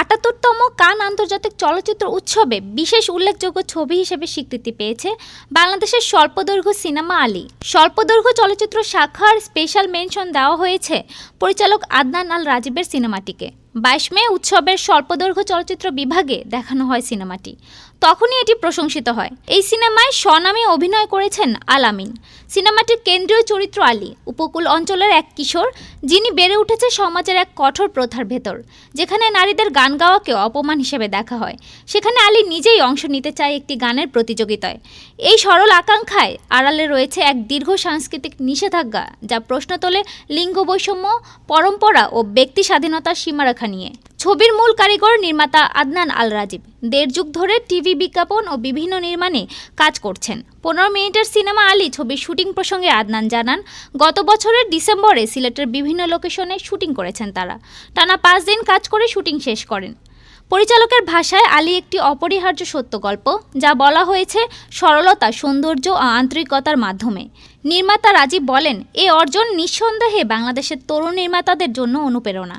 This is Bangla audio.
আটাত্তরতম কান আন্তর্জাতিক চলচ্চিত্র উৎসবে বিশেষ উল্লেখযোগ্য ছবি হিসেবে স্বীকৃতি পেয়েছে বাংলাদেশের স্বল্পদৈর্ঘ্য সিনেমা আলী। স্বল্পদৈর্ঘ্য চলচ্চিত্র শাখার স্পেশাল মেনশন দেওয়া হয়েছে পরিচালক আদনান আল রাজীবের সিনেমাটিকে। বাইশ মে উৎসবের স্বল্পদৈর্ঘ্য চলচ্চিত্র বিভাগে দেখানো হয় সিনেমাটি। তখনই এটি প্রশংসিত হয়। এই সিনেমায় স্বনামে অভিনয় করেছেন আলামিন সিনেমাটির কেন্দ্রীয় চরিত্র আলী, উপকূল অঞ্চলের এক কিশোর, যিনি বেড়ে উঠেছে সমাজের এক কঠোর প্রথার ভেতর, যেখানে নারীদের গান গাওয়াকে অপমান হিসেবে দেখা হয়। সেখানে আলী নিজেই অংশ নিতে চায় একটি গানের প্রতিযোগিতায়। এই সরল আকাঙ্ক্ষায় আড়ালে রয়েছে এক দীর্ঘ সাংস্কৃতিক নিষেধাজ্ঞা, যা প্রশ্ন তোলে লিঙ্গ বৈষম্য, পরম্পরা ও ব্যক্তি স্বাধীনতার সীমারেখা নিয়ে। ছবির মূল কারিগর নির্মাতা আদনান আল রাজীব দেড় যুগ ধরে টিভি বিজ্ঞাপন ও বিভিন্ন নির্মাণে কাজ করছেন। পনেরো মিনিটের সিনেমা আলী ছবির শুটিং প্রসঙ্গে আদনান জানান, গত বছরের ডিসেম্বরে সিলেটের বিভিন্ন লোকেশনে শুটিং করেছেন তারা। টানা পাঁচ দিন কাজ করে শুটিং শেষ করেন। পরিচালকের ভাষায় আলী একটি অপরিহার্য সত্য গল্প, যা বলা হয়েছে সরলতা, সৌন্দর্য ও আন্তরিকতার মাধ্যমে। নির্মাতা রাজীব বলেন এই অর্জন নিঃসন্দেহে বাংলাদেশের তরুণ নির্মাতাদের জন্য অনুপ্রেরণা।